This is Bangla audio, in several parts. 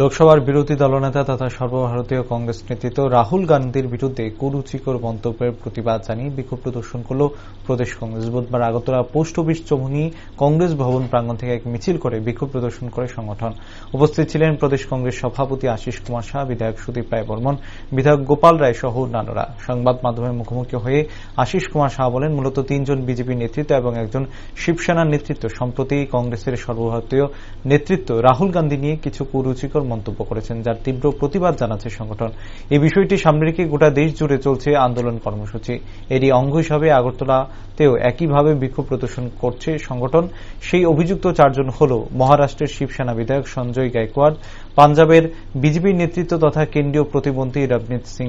লোকসভার বিরোধী দলনেতা তথা সর্বভারতীয় কংগ্রেস নেতৃত্ব রাহুল গান্ধীর বিরুদ্ধে কুরুচিকর মন্তব্যের প্রতিবাদ জানিয়ে বিক্ষোভ প্রদর্শন করল প্রদেশ কংগ্রেস। বুধবার আগরতলা পোস্ট অফিস চৌমুহনী কংগ্রেস ভবন প্রাঙ্গণ থেকে এক মিছিল করে বিক্ষোভ প্রদর্শন করে সংগঠন। উপস্থিত ছিলেন প্রদেশ কংগ্রেস সভাপতি আশিস কুমার শাহ, বিধায়ক সুদীপ রায় বর্মন, বিধায়ক গোপাল রায় সহ অন্যান্যরা। সংবাদ মাধ্যমের মুখোমুখি হয়ে আশিস কুমার শাহ বলেন, মূলত তিনজন বিজেপি নেতৃত্ব এবং একজন শিবসেনার নেতৃত্ব। সম্প্রতি কংগ্রেসের সর্বভারতীয় নেতৃত্ব রাহুল গান্ধী নিয়ে কিছু কুরুচিকর মন্তব্য করেছেন, যার তীব্র প্রতিবাদ জানাচ্ছে সংগঠন। এই বিষয়টি সামনে রেখে গোটা দেশ জুড়ে চলছে আন্দোলন কর্মসূচি। এরই অঙ্গ হিসাবে আগরতলাতেও একইভাবে বিক্ষোভ প্রদর্শন করছে সংগঠন। সেই অভিযুক্ত চারজন হল মহারাষ্ট্রের শিবসেনা বিধায়ক সঞ্জয় গায়কোয়াড়, পাঞ্জাবের বিজেপির নেতৃত্ব তথা কেন্দ্রীয় প্রতিমন্ত্রী রবনীত সিং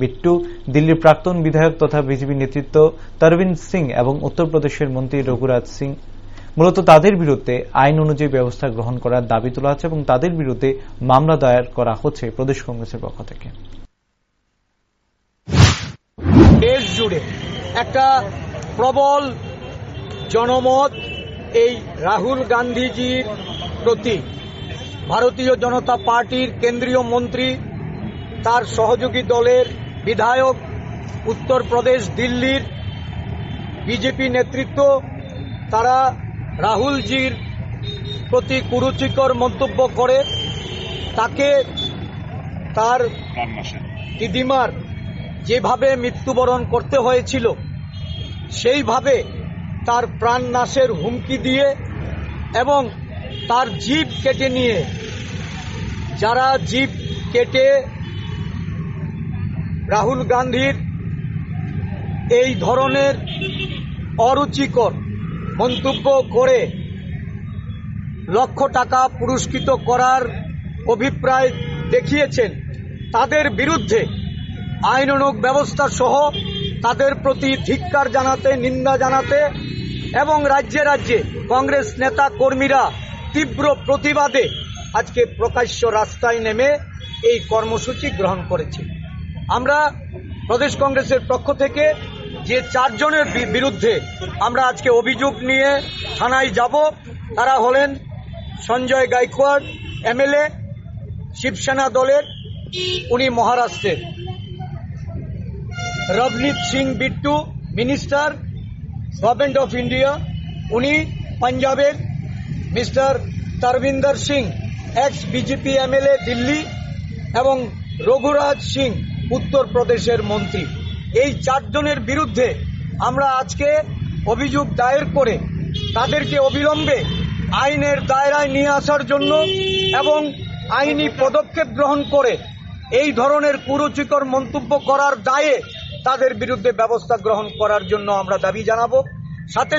বিট্টু, দিল্লির প্রাক্তন বিধায়ক তথা বিজেপি নেতৃত্ব তরবিন্দ সিং এবং উত্তরপ্রদেশের মন্ত্রী রঘুরাজ সিং মূলত তাদের বিরুদ্ধে আইন অনুযায়ী ব্যবস্থা গ্রহণ করার দাবি তোলা হচ্ছে এবং তাদের বিরুদ্ধে মামলা দায়ের করা হচ্ছে প্রদেশ কংগ্রেসের পক্ষ থেকে। দেশ জুড়ে একটা প্রবল জনমত এই রাহুল গান্ধীজির প্রতি। ভারতীয় জনতা পার্টির কেন্দ্রীয় মন্ত্রী, তার সহযোগী দলের বিধায়ক, উত্তরপ্রদেশ দিল্লির বিজেপি নেতৃত্ব, তারা রাহুলজির প্রতি কুরুচিকর মন্তব্য করে তাকে তার দিদিমার যেভাবে মৃত্যুবরণ করতে হয়েছিল, সেইভাবে তার প্রাণ নাশের হুমকি দিয়ে এবং তার জীব কেটে নিয়ে, যারা জীব কেটে রাহুল গান্ধীর এই ধরনের অরুচিকর মন্তব্য করে লক্ষ টাকা পুরস্কৃত করার অভিপ্রায় দেখিয়েছেন। তাদের বিরুদ্ধে আইনানুগ ব্যবস্থা সহ তাদের প্রতি ধিক্কার জানাতে, নিন্দা জানাতে এবং রাজ্যে রাজ্যে কংগ্রেস নেতা কর্মীরা তীব্র প্রতিবাদে আজকে প্রকাশ্য রাস্তায় নেমে এই কর্মসূচি গ্রহণ করেছে। আমরা প্রদেশ কংগ্রেসের পক্ষ থেকে যে চারজনের বিরুদ্ধে আমরা আজকে অভিযোগ নিয়ে থানায় যাব, তারা হলেন সঞ্জয় গাইকোয়াড়, এমএলএ, শিবসেনা দলের, উনি মহারাষ্ট্রের। Ravneet Singh Bittu, minister, government of India, উনি পাঞ্জাবের। Mister Tarvinder Singh ex BJP MLA, Delhi, এবং রঘুরাজ সিং, উত্তরপ্রদেশের মন্ত্রী। এই চারজনের বিরুদ্ধে আমরা আজকে অভিযোগ দায়ের করে তাদেরকে অবিলম্বে আইনের দায়রায় নিয়ে আসার জন্য এবং আইনি পদক্ষেপ গ্রহণ করে এই ধরনের কুরুচিকর মন্তব্য করার দায়ে তাদের বিরুদ্ধে ব্যবস্থা গ্রহণ করার জন্য আমরা দাবি জানাব। সাথে